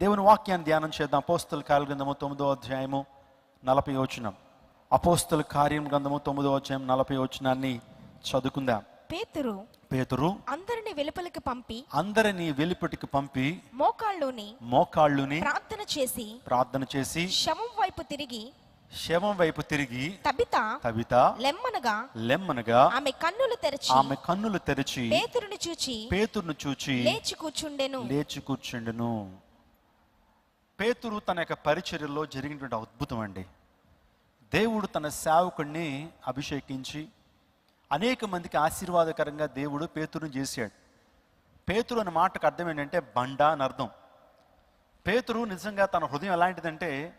దేవుని వాక్యాన్ని ధ్యానం చేద్దాం. అపోస్తుల కార్య గ్రంథము తొమ్మిదో అధ్యాయము నలభై వచనం. అపోస్తుల కార్యం గ్రంథము తొమ్మిదో అధ్యాయం నలభై వచనాన్ని చదువుకుందాం. పేతురు పేతురు అందరిని వెలుపలికి పంపి అందరినీ వెలుపటికి పంపి మోకాళ్ళలోని మోకాళ్ళుని ప్రార్థన చేసి ప్రార్థన చేసి శవం వైపు తిరిగి శవం వైపు తిరిగి తబిత తవిత లెమ్మనగా లెమ్మనగా ఆమె కన్నులు తెరచి ఆమె కన్నులు తెరిచి పేతురుని చూచి పేతురును చూచి లేచి కూర్చుండెను. లేచి కూర్చుండును. పేతురు తన యొక్క పరిచర్యలో జరిగినటువంటి అద్భుతం అండి. దేవుడు తన సేవకుడిని అభిషేకించి అనేక మందికి ఆశీర్వాదకరంగా దేవుడు పేతురుని చేశాడు. పేతురు అనే మాటకు అర్థం ఏంటంటే బండ అని అర్థం. పేతురు నిజంగా తన హృదయం ఎలాంటిదంటే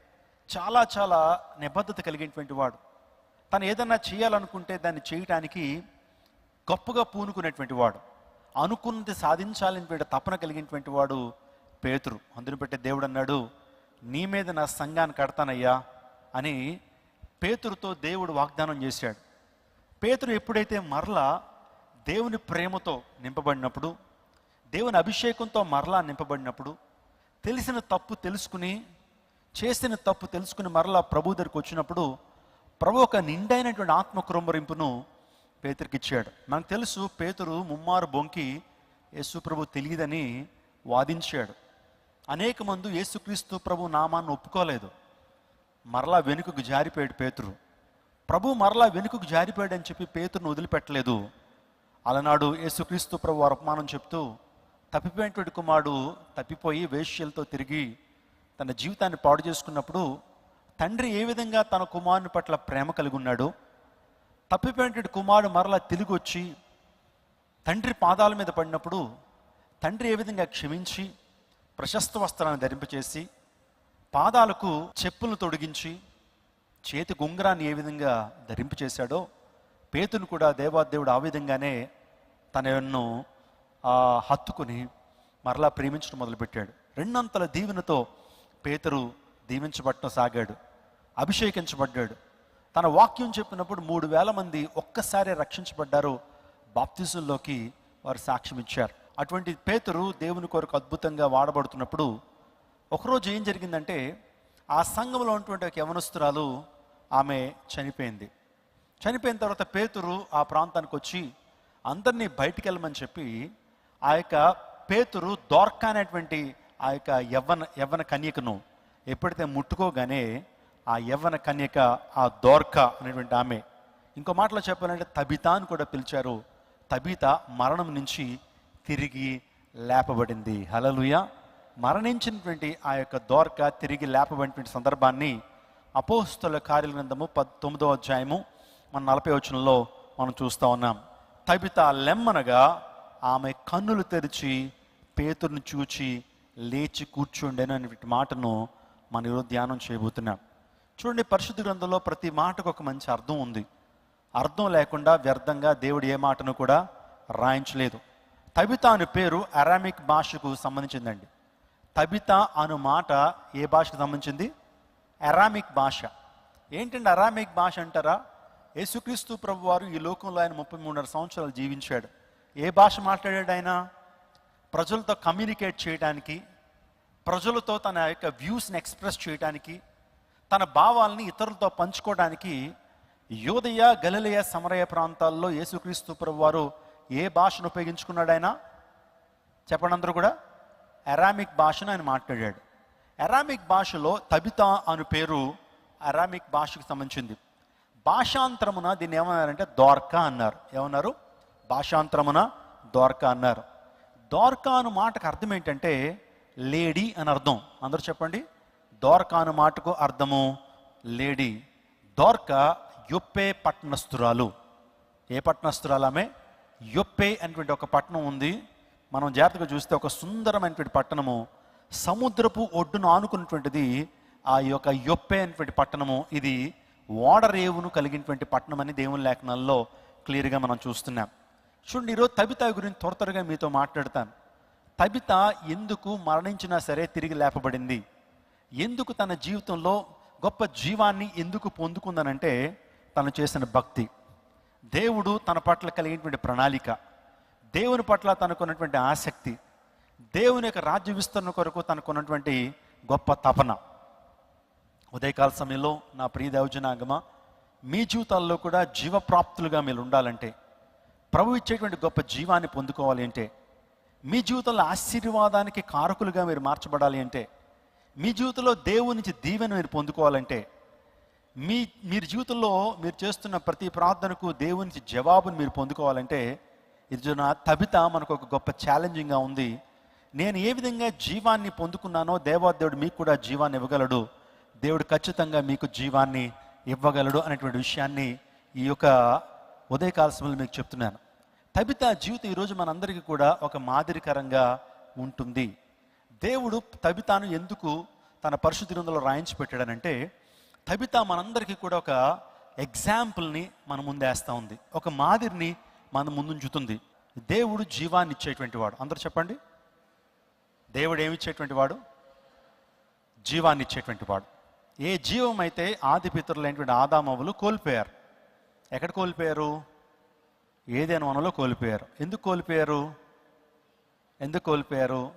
చాలా చాలా నిబద్ధత కలిగినటువంటి వాడు. తను ఏదన్నా చేయాలనుకుంటే దాన్ని చేయటానికి గొప్పగా పూనుకునేటువంటి వాడు. అనుకున్నది సాధించాలనేటువంటి తపన కలిగినటువంటి వాడు పేతురు అందుని పెట్టే దేవుడు అన్నాడు నీ మీద నా సంఘాన్ని కడతానయ్యా అని పేతురుతో దేవుడు వాగ్దానం చేశాడు. పేతురు ఎప్పుడైతే మరలా దేవుని ప్రేమతో నింపబడినప్పుడు దేవుని అభిషేకంతో మరలా నింపబడినప్పుడు తెలిసిన తప్పు తెలుసుకుని చేసిన తప్పు తెలుసుకుని మరలా ప్రభు దగ్గరికి వచ్చినప్పుడు ప్రభు ఒక నిండైనటువంటి ఆత్మ కురంబరింపును పేతురికి ఇచ్చాడు. మనకు తెలుసు పేతురు ముమ్మారు బొంకి యేసు ప్రభు తెలియదని వాదించాడు. అనేక మందు యేసుక్రీస్తు ప్రభు నామాన్ని ఒప్పుకోలేదు. మరలా వెనుకకు జారిపోయాడు పేతురు. ప్రభు మరలా వెనుకకు జారిపోయాడు అని చెప్పి పేతురును వదిలిపెట్టలేదు. అలనాడు యేసుక్రీస్తు ప్రభు అపమానం చెప్తూ తప్పిపోయినటువంటి కుమారుడు తప్పిపోయి వేష్యలతో తిరిగి తన జీవితాన్ని పాడు చేసుకున్నప్పుడు తండ్రి ఏ విధంగా తన కుమారుని పట్ల ప్రేమ కలిగి ఉన్నాడో తప్పిపోయినటువంటి కుమారుడు మరలా తిరిగి వచ్చి తండ్రి పాదాల మీద పడినప్పుడు తండ్రి ఏ విధంగా క్షమించి ప్రశస్త వస్త్రాన్ని ధరింపచేసి పాదాలకు చెప్పులను తొడిగించి చేతి గుంగరాన్ని ఏ విధంగా ధరింపు చేశాడో పేతును కూడా దేవాదేవుడు ఆ విధంగానే తనను ఆ, హత్తుకుని మరలా ప్రేమించడం మొదలుపెట్టాడు. రెండంతల దీవెనతో పేతురు దీవించబట్టం సాగాడు అభిషేకించబడ్డాడు. తన వాక్యం చెప్పినప్పుడు మూడు వేల మంది ఒక్కసారి రక్షించబడ్డారు బాప్తిజంలోకి వారు సాక్ష్యం ఇచ్చారు అటువంటి పేతురు దేవుని కొరకు అద్భుతంగా వాడబడుతున్నప్పుడు ఒకరోజు ఏం జరిగిందంటే ఆ సంఘంలో ఉన్నటువంటి ఒక యవనస్తురాలు ఆమె చనిపోయింది. చనిపోయిన తర్వాత పేతురు ఆ ప్రాంతానికి వచ్చి అందరినీ బయటికి వెళ్ళమని చెప్పి ఆ యొక్క పేతురు దోర్క అనేటువంటి ఆ యొక్క యవ్వన యవ్వన కన్యకను ఎప్పుడైతే ముట్టుకోగానే ఆ యవ్వన కన్యక ఆ దోర్క అనేటువంటి ఆమె ఇంకో మాటలో చెప్పాలంటే తబిత అని కూడా పిలిచారు. తబిత మరణం నుంచి తిరిగి లేపబడింది. హలలుయ మరణించినటువంటి ఆ యొక్క దోర్క తిరిగి లేపబడినటువంటి సందర్భాన్ని అపోస్తుల కార్యాల గ్రంథము పద్ తొమ్మిదో అధ్యాయము మన నలభై వచనంలో మనం చూస్తూ ఉన్నాం. తబిత లెమ్మనగా ఆమె కన్నులు తెరిచి పేతురుని చూచి లేచి కూర్చుండెను అనేటువంటి మాటను మనం ఈరోజు ధ్యానం చేయబోతున్నాం. చూడండి పరిశుద్ధ గ్రంథంలో ప్రతి మాటకు ఒక మంచి అర్థం ఉంది. అర్థం లేకుండా వ్యర్థంగా దేవుడు ఏ మాటను కూడా రాయించలేదు. తబిత అనే పేరు అరామిక్ భాషకు సంబంధించిందండి. తబిత అను మాట ఏ భాషకు సంబంధించింది? అరామిక్ భాష. ఏంటండి అరామిక్ భాష అంటారా? యేసుక్రీస్తు ప్రభు వారు ఈ లోకంలో ఆయన ముప్పై మూడున్నర సంవత్సరాలు జీవించాడు. ఏ భాష మాట్లాడాడు ఆయన? ప్రజలతో కమ్యూనికేట్ చేయడానికి ప్రజలతో తన యొక్క వ్యూస్ని ఎక్స్ప్రెస్ చేయడానికి తన భావాల్ని ఇతరులతో పంచుకోవడానికి యోదయ గలలయ సమరయ ప్రాంతాల్లో యేసుక్రీస్తు ప్రభు వారు ఏ భాషను ఉపయోగించుకున్నాడు ఆయన? చెప్పండి అందరూ కూడా? అరామిక్ భాషను ఆయన మాట్లాడాడు. అరామిక్ భాషలో తబితా అను పేరు అరామిక్ భాషకు సంబంధించింది. భాషాంతరమున దీన్ని ఏమన్నారంటే ద్వార్కా అన్నారు. ఏమన్నారు? భాషాంతరమున ద్వార్కా అన్నారు. దోర్కా అను మాటకు అర్థం ఏంటంటే లేడీ అని అర్థం. అందరూ చెప్పండి. దోర్కా అను మాటకు అర్థము లేడీ. దోర్క యొప్పే పట్టణస్థురాలు. ఏ పట్టణస్థురాలు ఆమె? యొప్పే అనేటువంటి ఒక పట్టణం ఉంది. మనం జాగ్రత్తగా చూస్తే ఒక సుందరమైనటువంటి పట్టణము సముద్రపు ఒడ్డును ఆనుకున్నటువంటిది ఆ యొక్క యొప్పే అనేటువంటి పట్టణము. ఇది ఓడరేవును కలిగినటువంటి పట్టణం అని దేవుని లేఖనాల్లో క్లియర్గా మనం చూస్తున్నాం. చూడండి ఈరోజు తబిత గురించి త్వర త్వరగా మీతో మాట్లాడతాను. తబిత ఎందుకు మరణించినా సరే తిరిగి లేపబడింది? ఎందుకు తన జీవితంలో గొప్ప జీవాన్ని ఎందుకు పొందుకుందనంటే తను చేసిన భక్తి. దేవుడు తన పట్ల కలిగినటువంటి ప్రణాళిక దేవుని పట్ల తనకున్నటువంటి ఆసక్తి దేవుని యొక్క రాజ్య విస్తరణ కొరకు తనకున్నటువంటి గొప్ప తపన. ఉదయకాల సమయంలో నా ప్రియ దౌజనాగమ మీ జీవితాల్లో కూడా జీవప్రాప్తులుగా మీరు ఉండాలంటే ప్రభు ఇచ్చేటువంటి గొప్ప జీవాన్ని పొందుకోవాలి అంటే మీ జీవితంలో ఆశీర్వాదానికి కారకులుగా మీరు మార్చబడాలి అంటే మీ జీవితంలో దేవుని నుంచి దీవెన మీరు పొందుకోవాలంటే మీ మీరు జీవితంలో మీరు చేస్తున్న ప్రతి ప్రార్థనకు దేవుని జవాబుని జవాబును మీరు పొందుకోవాలంటే ఇది నా తబిత మనకు ఒక గొప్ప ఛాలెంజింగ్గా ఉంది. నేను ఏ విధంగా జీవాన్ని పొందుకున్నానో దేవాదేవుడు మీకు కూడా జీవాన్ని ఇవ్వగలడు. దేవుడు ఖచ్చితంగా మీకు జీవాన్ని ఇవ్వగలడు అనేటువంటి విషయాన్ని ఈ యొక్క ఉదయకాల సమయంలో మీకు చెప్తున్నాను. తబిత జీవితం ఈరోజు మనందరికీ కూడా ఒక మాదిరికరంగా ఉంటుంది. దేవుడు తబితాను ఎందుకు తన పరిశుద్ధి గ్రంథంలో రాయించి పెట్టాడనంటే తబిత మనందరికీ కూడా ఒక ఎగ్జాంపుల్ని మన ముందేస్తా ఉంది. ఒక మాదిరిని మన ముందుంచుతుంది. దేవుడు జీవాన్ని ఇచ్చేటువంటి వాడు. అందరు చెప్పండి. దేవుడు ఏమి ఇచ్చేటువంటి వాడు? జీవాన్ని ఇచ్చేటువంటి వాడు. ఏ జీవం అయితే ఆది పితరులైనటువంటి ఆదామవులు కోల్పోయారు. ఎక్కడ కోల్పోయారు? ఏదైనా వనలో కోల్పోయారు. ఎందుకు కోల్పోయారు? ఎందుకు కోల్పోయారు?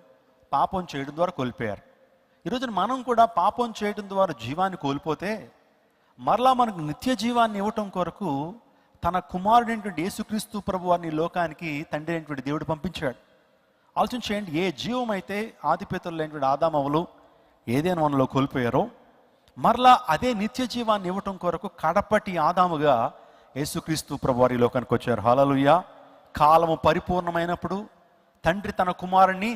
పాపం చేయడం ద్వారా కోల్పోయారు. ఈరోజు మనం కూడా పాపం చేయడం ద్వారా జీవాన్ని కోల్పోతే మరలా మనకు నిత్య జీవాన్ని ఇవ్వటం కొరకు తన కుమారుడైనటువంటి యేసుక్రీస్తు ప్రభు వారిని లోకానికి తండ్రి అయినటువంటి దేవుడు పంపించాడు. ఆలోచన చేయండి ఏ జీవం అయితే ఆదిపేతులైనటువంటి ఆదామవులు ఏదైనా మనలో కోల్పోయారో మరలా అదే నిత్య జీవాన్ని ఇవ్వటం కొరకు కడపటి ఆదాముగా యేసుక్రీస్తు ప్రభు వారి లోకానికి వచ్చారు. హాలలుయ్య కాలము పరిపూర్ణమైనప్పుడు తండ్రి తన కుమారుణ్ణి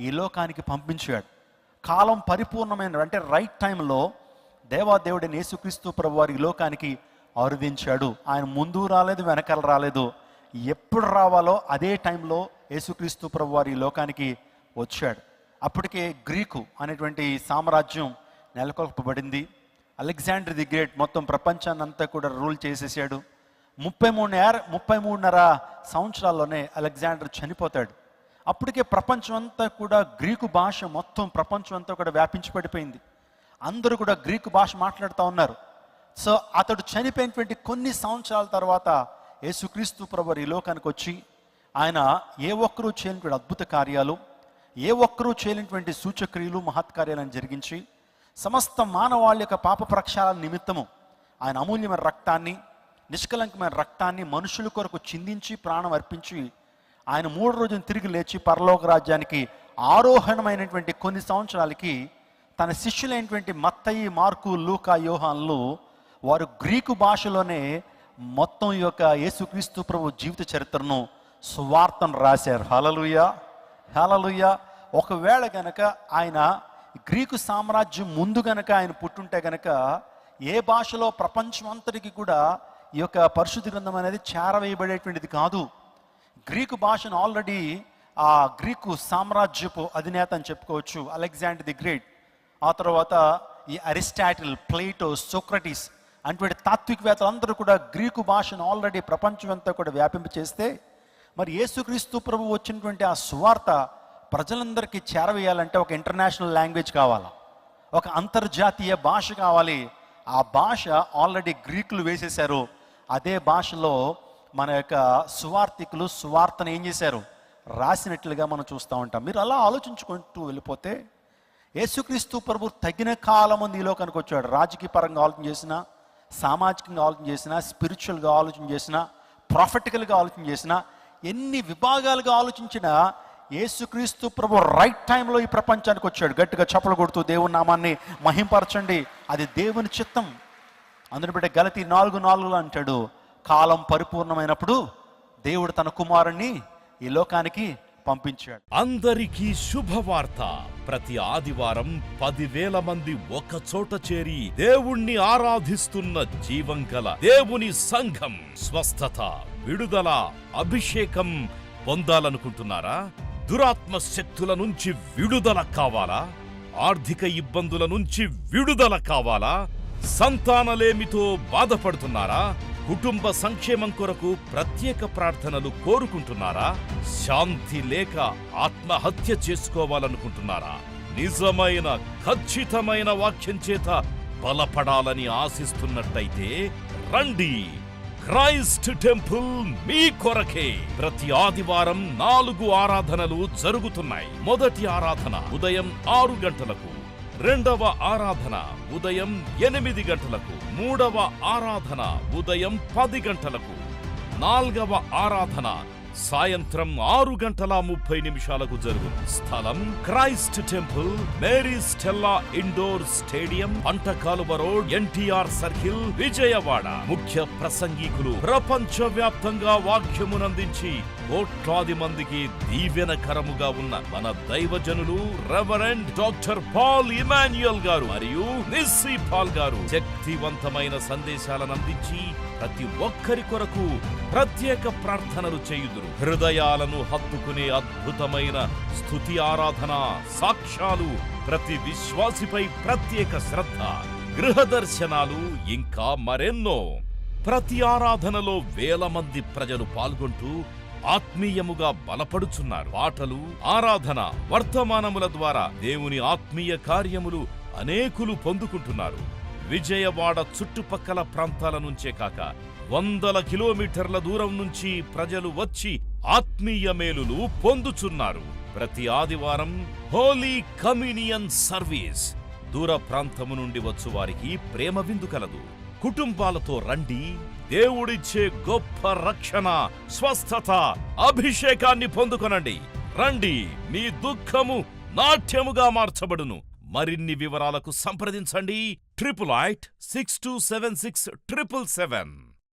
ఈ లోకానికి పంపించాడు. కాలం పరిపూర్ణమైన అంటే రైట్ టైంలో దేవాదేవుడిని యేసుక్రీస్తు ప్రభు వారి లోకానికి ఆరుదించాడు. ఆయన ముందు రాలేదు వెనకాల రాలేదు. ఎప్పుడు రావాలో అదే టైంలో యేసుక్రీస్తు ప్రభు వారి లోకానికి వచ్చాడు. అప్పటికే గ్రీకు అనేటువంటి సామ్రాజ్యం నెలకొల్పబడింది. అలెగ్జాండర్ ది గ్రేట్ మొత్తం ప్రపంచాన్ని అంతా కూడా రూల్ చేసేసాడు. ముప్పై మూడు ముప్పై మూడున్నర సంవత్సరాల్లోనే అలెగ్జాండర్ చనిపోతాడు. అప్పటికే ప్రపంచం అంతా కూడా గ్రీకు భాష మొత్తం ప్రపంచం అంతా కూడా వ్యాపించి పడిపోయింది. అందరూ కూడా గ్రీకు భాష మాట్లాడుతూ ఉన్నారు. సో అతడు చనిపోయినటువంటి కొన్ని సంవత్సరాల తర్వాత యేసుక్రీస్తు ప్రభు ఈ లోకానికి వచ్చి ఆయన ఏ ఒక్కరూ చేయనటువంటి అద్భుత కార్యాలు ఏ ఒక్కరూ చేయనటువంటి సూచక్రియలు మహత్కార్యాలను జరిగించి సమస్త మానవాళి యొక్క పాప ప్రక్షాళన నిమిత్తము ఆయన అమూల్యమైన రక్తాన్ని నిష్కలంకమైన రక్తాన్ని మనుషుల కొరకు చిందించి ప్రాణం అర్పించి ఆయన మూడు రోజులు తిరిగి లేచి పరలోక రాజ్యానికి ఆరోహణమైనటువంటి కొన్ని సంవత్సరాలకి తన శిష్యులైనటువంటి మత్తయి మార్కు లూకా యోహాన్లు వారు గ్రీకు భాషలోనే మొత్తం యొక్క యేసుక్రీస్తు ప్రభు జీవిత చరిత్రను సువార్తను రాశారు. హలలుయ హలలుయ ఒకవేళ గనక ఆయన గ్రీకు సామ్రాజ్యం ముందు గనక ఆయన పుట్టుంటే గనక ఏ భాషలో ప్రపంచం అంతటికి కూడా ఈ యొక్క పరిశుద్ధ గ్రంథం అనేది చేరవేయబడేటువంటిది కాదు. గ్రీకు భాషను ఆల్రెడీ ఆ గ్రీకు సామ్రాజ్యపు అధినేత అని చెప్పుకోవచ్చు అలెగ్జాండర్ ది గ్రేట్. ఆ తర్వాత ఈ అరిస్టాటిల్ ప్లేటో సోక్రటీస్ అటువంటి తాత్వికవేత్తలు అందరూ కూడా గ్రీకు భాషను ఆల్రెడీ ప్రపంచం అంతా కూడా వ్యాపింప చేస్తే మరి యేసుక్రీస్తు ప్రభు వచ్చినటువంటి ఆ సువార్త ప్రజలందరికీ చేరవేయాలంటే ఒక ఇంటర్నేషనల్ లాంగ్వేజ్ కావాలి? ఒక అంతర్జాతీయ భాష కావాలి. ఆ భాష ఆల్రెడీ గ్రీకులు వేసేశారు. అదే భాషలో మన యొక్క సువార్థికులు సువార్తను ఏం చేశారు? రాసినట్లుగా మనం చూస్తూ ఉంటాం. మీరు అలా ఆలోచించుకుంటూ వెళ్ళిపోతే యేసుక్రీస్తు ప్రభు తగిన కాలము నీ లోకానికి వచ్చాడు రాజకీయ పరంగా ఆలోచన చేసినా సామాజికంగా ఆలోచన చేసినా స్పిరిచువల్గా ఆలోచన చేసినా ప్రాఫిటికల్గా ఆలోచన చేసినా ఎన్ని విభాగాలుగా ఆలోచించినా యేసుక్రీస్తు ప్రభు రైట్ టైంలో ఈ ప్రపంచానికి వచ్చాడు. గట్టిగా చప్పలు కొడుతూ దేవుని నామాన్ని మహింపరచండి. అది దేవుని చిత్తం. అందుని బిడ్డ గలతి నాలుగు నాలుగులో అంటాడు కాలం పరిపూర్ణమైనప్పుడు దేవుడు తన కుమారుణ్ణి ఈ లోకానికి పంపించాడు. అందరికీ శుభవార్త. ప్రతి ఆదివారం పదివేల మంది ఒక చోట చేరి దేవుణ్ణి ఆరాధిస్తున్న జీవం గల దేవుని సంఘం స్వస్థత విడుదల అభిషేకం పొందాలనుకుంటున్నారా? దురాత్మ శక్తుల నుంచి విడుదల కావాలా? ఆర్థిక ఇబ్బందుల నుంచి విడుదల కావాలా? సంతానలేమితో బాధపడుతున్నారా? కుటుంబ సంక్షేమం కొరకు ప్రత్యేక ప్రార్థనలు కోరుకుంటున్నారా? శాంతి లేక ఆత్మహత్య చేసుకోవాలనుకుంటున్నారా? నిజమైన ఖచ్చితమైన వాక్యం చేత బలపడాలని ఆశిస్తున్నట్టయితే రండి. క్రైస్ట్ టెంపుల్ మీ కొరకే. ప్రతి ఆదివారం నాలుగు ఆరాధనలు జరుగుతున్నాయి. మొదటి ఆరాధన ఉదయం ఆరు గంటలకు రెండవ ఆరాధన ఉదయం ఎనిమిది గంటలకు మూడవ ఆరాధన ఉదయం పది గంటలకు నాల్గవ ఆరాధన సాయంత్రం ఆరు గంటల ముప్పై నిమిషాలకు జరుగును. స్థలం Christ temple Mary Stella indoor stadium Pantakaluva road NTR circle Vijayawada. ముఖ్య ప్రసంగికులు ప్రపంచ వ్యాప్తంగా వాక్యమునందించి కోట్లాది మందికి దీవెనకరముగా ఉన్న మన దైవజనులు రెవరెండ్ డాక్టర్ పాల్ ఇమాన్యుయల్ గారు మరియు నిస్సీ పాల్ గారు శక్తివంతమైన సందేశాలను అందించి ప్రతి ఒక్కరి కొరకు ప్రత్యేక ప్రార్థనలు చేయుదురు. హృదయాలను హత్తుకునే అద్భుతమైన స్తుతి ఆరాధన సాక్ష్యాలు ప్రతి విశ్వాసిపై ప్రత్యేక శ్రద్ధ గృహ దర్శనాలు ఇంకా మరెన్నో. ప్రతి ఆరాధనలో వేల మంది ప్రజలు పాల్గొంటూ ఆత్మీయముగా బలపడుచున్నారు. పాటలు ఆరాధన వర్తమానముల ద్వారా దేవుని ఆత్మీయ కార్యములు అనేకులు పొందుకుంటున్నారు. విజయవాడ చుట్టుపక్కల ప్రాంతాల నుంచే కాక వందల కిలోమీటర్ల దూరం నుంచి ప్రజలు వచ్చి ఆత్మీయ మేలులు పొందుచున్నారు. ప్రతి ఆదివారం హోలీ కమ్యూనియన్ సర్వీస్. దూర ప్రాంతము నుండి వచ్చు వారికి ప్రేమ విందు కలదు. కుటుంబాలతో రండి. దేవుడిచ్చే గొప్ప రక్షణ స్వస్థత అభిషేకాన్ని పొందుకొనండి. రండి మీ దుఃఖము నాట్యముగా మార్చబడును. మరిన్ని వివరాలకు సంప్రదించండి. Triple eight six two seven six triple seven.